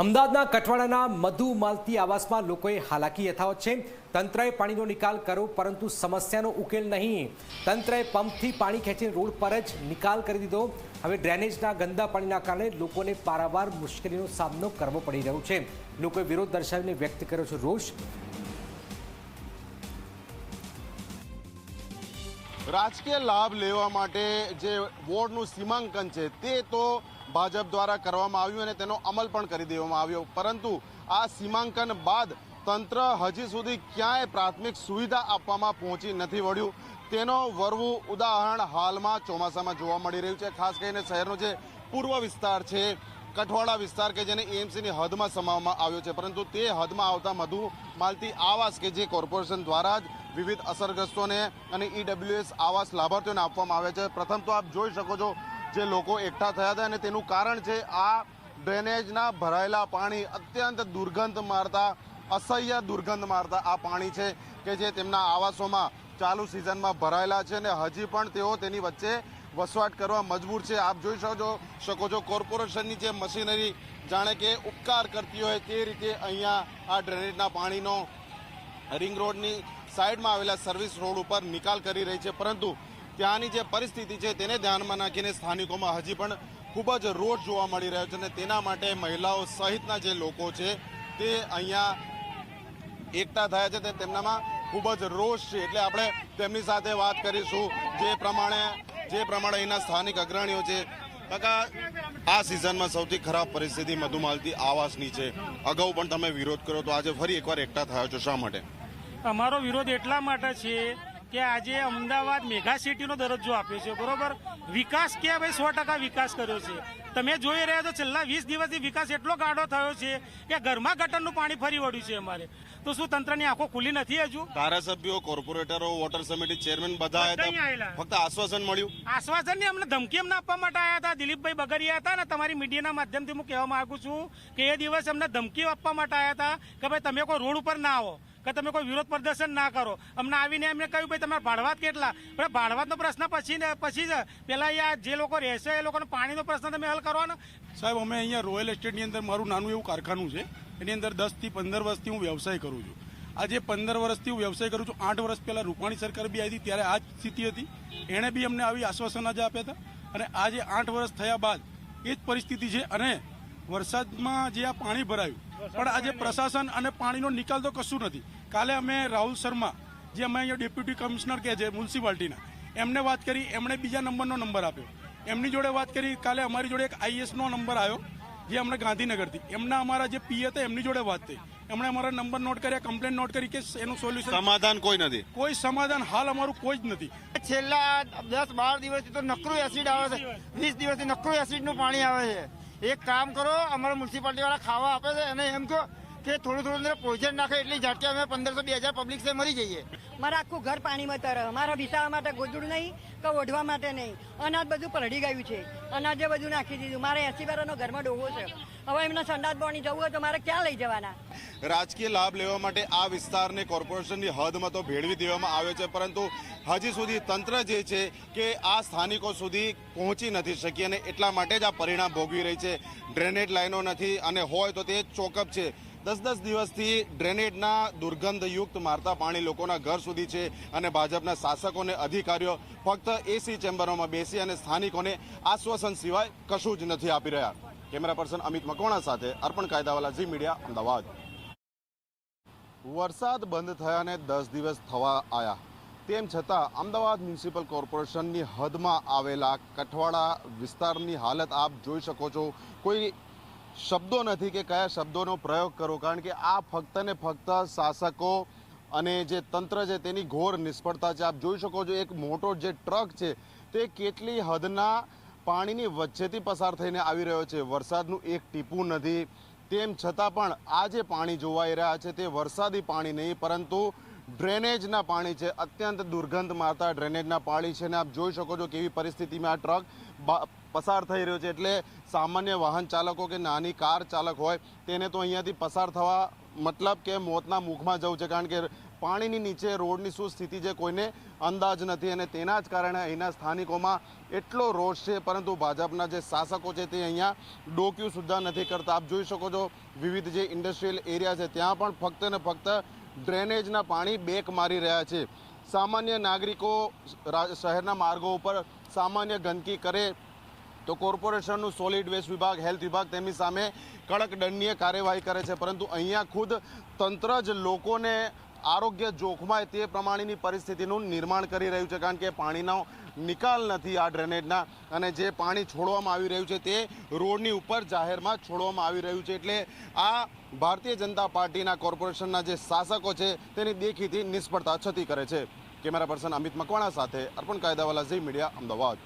અમદાવાદના કઠવાડાના મધુ માલતી આવાસમાં લોકોએ હાલાકી યથાવત છે. તંત્રએ પાણીનો નિકાલ કરો પરંતુ સમસ્યાનો ઉકેલ નહીં. તંત્રએ પંપથી પાણી ખેંચીને રોડ પર જ નિકાલ કરી દીધો. હવે ડ્રેનેજના ગંદા પાણીના કારણે લોકોને પારાવાર મુશ્કેલીનો સામનો કરવો પડી રહ્યો છે. લોકોએ વિરોધ દર્શાવીને વ્યક્ત કર્યો છે રોષ. રાજકીય લાભ લેવા માટે જે વોર્ડનું સીમાંકન છે, તે તો ભાજપ દ્વારા કરવામાં આવ્યું અને તેનો અમલ પણ કરી દેવામાં આવ્યો. પરંતુ આ સીમાંકન બાદ તંત્ર હજી સુધી ક્યાંય પ્રાથમિક સુવિધા આપવામાં પહોંચી નથી વળ્યું. તેનો વરવું ઉદાહરણ હાલમાં ચોમાસામાં જોવા મળી રહ્યું છે. ખાસ કરીને શહેરનો જે પૂર્વ વિસ્તાર છે, કઠવાડા વિસ્તાર કે જેને એએમસીની હદમાં સમાવવામાં આવ્યો છે. પરંતુ તે હદમાં આવતા મધુ માલતી આવાસ કે જે કોર્પોરેશન દ્વારા જ વિવિધ અસરગ્રસ્તોને અને ઈડબ્લ્યુએસ આવાસ લાભાર્થીઓને આપવામાં આવે છે. પ્રથમ તો આપ જોઈ શકો છો જે લોકો એકઠા થયા હતા અને તેનું કારણ છે આ ડ્રેનેજના ભરાયેલા પાણી. અત્યંત દુર્ગંધ મારતા, અસહ્ય દુર્ગંધ મારતા આ પાણી છે કે જે તેમના આવાસોમાં ચાલુ સિઝનમાં ભરાયેલા છે અને હજી પણ તેઓ તેની વચ્ચે વસવાટ કરવા મજબૂર છે. આપ જોઈ શકો શકો છો કોર્પોરેશનની જે મશીનરી, જાણે કે ઉપકાર કરતી હોય તે રીતે અહીંયા આ ડ્રેનેજના પાણીનો રિંગ રોડની સાઈડમાં આવેલા સર્વિસ રોડ ઉપર નિકાલ કરી રહી છે. પરંતુ ત્યાંની જે પરિસ્થિતિ છે તેને ધ્યાનમાં નાખીને સ્થાનિકોમાં હજી પણ ખૂબ જ રોષ જોવા મળી રહ્યો છે અને તેના માટે મહિલાઓ સહિતના જે લોકો છે તે અહીંયા એકઠા થયા છે તે તેમનામાં ખૂબ જ રોષ છે. એટલે આપણે તેમની સાથે વાત કરીશું. જે પ્રમાણે જે પ્રમાણે અહીંના સ્થાનિક અગ્રણીઓ છે. કાકા, આ સિઝનમાં સૌથી ખરાબ પરિસ્થિતિ મધુમાલતી આવાસની છે. અગાઉ પણ તમે વિરોધ કર્યો તો આજે ફરી એકવાર એકઠા થયા છો. શા માટે? અમારો વિરોધ એટલા માટે છે કે આજે અમદાવાદ મેગા સિટીનો દરજ્જો આપ્યો છે બરોબર? વિકાસ કે ભાઈ? સો ટકા વિકાસ કર્યો છે. તમે જોઈ રહ્યા છો છેલ્લા વીસ દિવસથી વિકાસ એટલો ગાઢો થયો છે કે ઘરમાં ગટરનું પાણી ફરી વળ્યું છે અમારે. તો શું તંત્રની આંખો ખુલ્લી નથી હજુ? ધારાસભ્યો કોર્પોરેટરો વોટર સમિતિ ચેરમેન બધા. ફક્ત આશ્વાસન મળ્યું. આશ્વાસન ને અમને ધમકી અમને આપવા માટે આવ્યા હતા. દિલીપભાઈ બગરિયા હતા ને તમારી મીડિયાના માધ્યમથી હું કહેવા માંગુ છું કે એ દિવસ અમને ધમકી આપવા માટે આવ્યા હતા કે ભાઈ તમે કોઈ રોડ ઉપર ના આવો. કે તમે કોઈ વિરોધ પ્રદર્શન ના કરો. અમને આવીને એમને કહ્યું, ભાઈ, તમારા ભાડવાત કેટલા? પણ ભાડવાતનો પ્રશ્ન પછી પછી જ પહેલાં અહીંયા જે લોકો રહેશે, એ લોકોનો પાણીનો પ્રશ્ન તમે હલ કરવાનો? સાહેબ, અમે અહીંયા રોયલ એસ્ટેટની અંદર મારું નાનું એવું કારખાનું છે. એની અંદર દસથી પંદર વર્ષથી હું વ્યવસાય કરું છું. આજે પંદર વર્ષથી હું વ્યવસાય કરું છું, આઠ વર્ષ પહેલાં રૂપાણી સરકાર બી આવી હતી, ત્યારે આ જ સ્થિતિ હતી. એણે બી અમને આવી આશ્વાસન જ આપ્યા હતા. અને આજે આઠ વર્ષ થયા બાદ એ જ પરિસ્થિતિ છે. અને વરસાદમાં જે આ પાણી ભરાયું પણ આજે પ્રશાસન અને પાણીનો નિકાલ તો કશું નથી. કાલે અમે રાહુલ શર્મા જે અમે અહીંયા ડેપ્યુટી કમિશનર કહે છે મ્યુનિસિપાલિટીના એમને વાત કરી એમણે બીજા નંબરનો નંબર આપ્યો. એમની જોડે વાત કરી કાલે અમારી જોડે એક આઈએસનો નંબર આવ્યો જે અમને ગાંધીનગરથી. એમના અમારા જે પી હતા એમની જોડે વાત થઈ. એમણે અમારા નંબર નોટ કર્યા કમ્પ્લેન નોટ કરી કે એનું સોલ્યુશન સમાધાન કોઈ નથી. કોઈ સમાધાન હાલ અમારું કોઈ જ નથી. છેલ્લા દસ બાર દિવસથી તો નકરું એસિડ આવે છે. વીસ દિવસથી નકરું એસિડનું પાણી આવે છે. એક કામ કરો અમારા મ્યુનિસિપાલિટી વાળા ખાવા આપે છે અને એમ કહો કે થોડું થોડું અંદર પોઈઝન નાખે એટલી ઝાટકે અમે પંદરસો બે હજાર પબ્લિક સે મરી જઈએ. મારા આખું ઘર પાણીમાં તરે મારા વિસાવા માટે ગોદડું નહીં કે ઓઢવા માટે નહીં. અનાજ બધું પલળી ગયું છે. અનાજે બધું નાખી દીધું. મારે એસી બારાનો ઘરમાં ડોહો છે. હવે એમને સંડાસ બોણી જવું હોય તો મારે ક્યાં લઈ જવાના? રાજકીય લાભ લેવા માટે આ વિસ્તારને કોર્પોરેશનની હદમાં તો ભેળવી દેવામાં આવ્યો છે પરંતુ હજી સુધી તંત્ર જે છે કે આ સ્થાનિકો સુધી પહોંચી નથી શકી અને એટલા માટે જ આ પરિણામ ભોગવી રહી છે. ડ્રેનેજ લાઈનો નથી અને હોય તો તે ચોકઅપ છે. દસ દસ દિવસથી ડ્રેનેજના દુર્ગંધયુક્ત મારતા પાણી લોકોના ઘર સુધી છે અને ભાજપના શાસકોને અધિકારીઓ ફક્ત એસી ચેમ્બરોમાં બેસી અને સ્થાનિકોને આશ્વાસન સિવાય કશું જ નથી આપી રહ્યા. કેમેરા પર્સન અમિત મકવાણા સાથે અર્પણ કાયદાવાલા ઝી મીડિયા, અમદાવાદ. વરસાદ બંધ થયાને દસ દિવસ થવા આવ્યા તેમ છતાં અમદાવાદ મ્યુનિસિપલ કોર્પોરેશનની હદમાં આવેલા કઠવાડા વિસ્તારની હાલત આપ જોઈ શકો છો. કોઈ શબ્દો નથી કે કયા શબ્દોનો પ્રયોગ કરો કારણ કે આ ફક્ત ને ફક્ત શાસકો અને જે તંત્ર છે તેની ઘોર નિષ્ફળતા છે. આપ જોઈ શકો છો એક મોટો જે ટ્રક છે તે કેટલી હદના પાણીની વચ્ચેથી પસાર થઈને આવી રહ્યો છે. વરસાદનું એક ટીપું નથી. તેમ છતાં પણ આ જે પાણી જોવાઈ રહ્યા છે તે વરસાદી પાણી નહીં, પરંતુ ડ્રેનેજના પાણી છે. અત્યંત દુર્ગંધ મારતા ડ્રેનેજના પાણી છે ને આપ જોઈ શકો છો કેવી પરિસ્થિતિમાં આ ટ્રક પસાર થઈ રહ્યો છે એટલે સામાન્ય વાહન ચાલકો કે નાની કાર ચાલક હોય તેને તો અહીંયાથી પસાર થવા મતલબ કે મોતના મુખમાં જવું છે. કારણ કે પાણીની નીચે રોડની શું સ્થિતિ છે કોઈને અંદાજ નથી અને તેના જ કારણે અહીંના સ્થાનિકોમાં એટલો રોષ છે. પરંતુ ભાજપના જે શાસકો છે તે અહીંયા ડોક્યું સુદ્ધા નથી કરતા. આપ જોઈ શકો છો વિવિધ જે ઇન્ડસ્ટ્રીયલ એરિયા છે ત્યાં પણ ફક્ત ને ફક્ત ડ્રેનેજના પાણી બેક મારી રહ્યા છે. સામાન્ય નાગરિકો શહેરના માર્ગો ઉપર સામાન્ય ગંદકી કરે તો કોર્પોરેશનનું સોલિડ વેસ્ટ વિભાગ હેલ્થ વિભાગ તેમની સામે કડક દંડનીય કાર્યવાહી કરે છે. પરંતુ અહીંયા ખુદ તંત્ર જ લોકોને આરોગ્ય જોખમાય તે પ્રમાણેની પરિસ્થિતિનું નિર્માણ કરી રહ્યું છે. કારણ કે પાણીનો નિકાલ નથી આ ડ્રેનેજના અને જે પાણી છોડવામાં આવી રહ્યું છે તે રોડની ઉપર જાહેરમાં છોડવામાં આવી રહ્યું છે. એટલે આ ભારતીય જનતા પાર્ટીના કોર્પોરેશનના જે શાસકો છે તેની દેખીતી નિષ્ફળતા છતી કરે છે. કેમેરા પર્સન અમિત મકવાણા સાથે અર્પણ કાયદાવાલા ઝી મીડિયા, અમદાવાદ.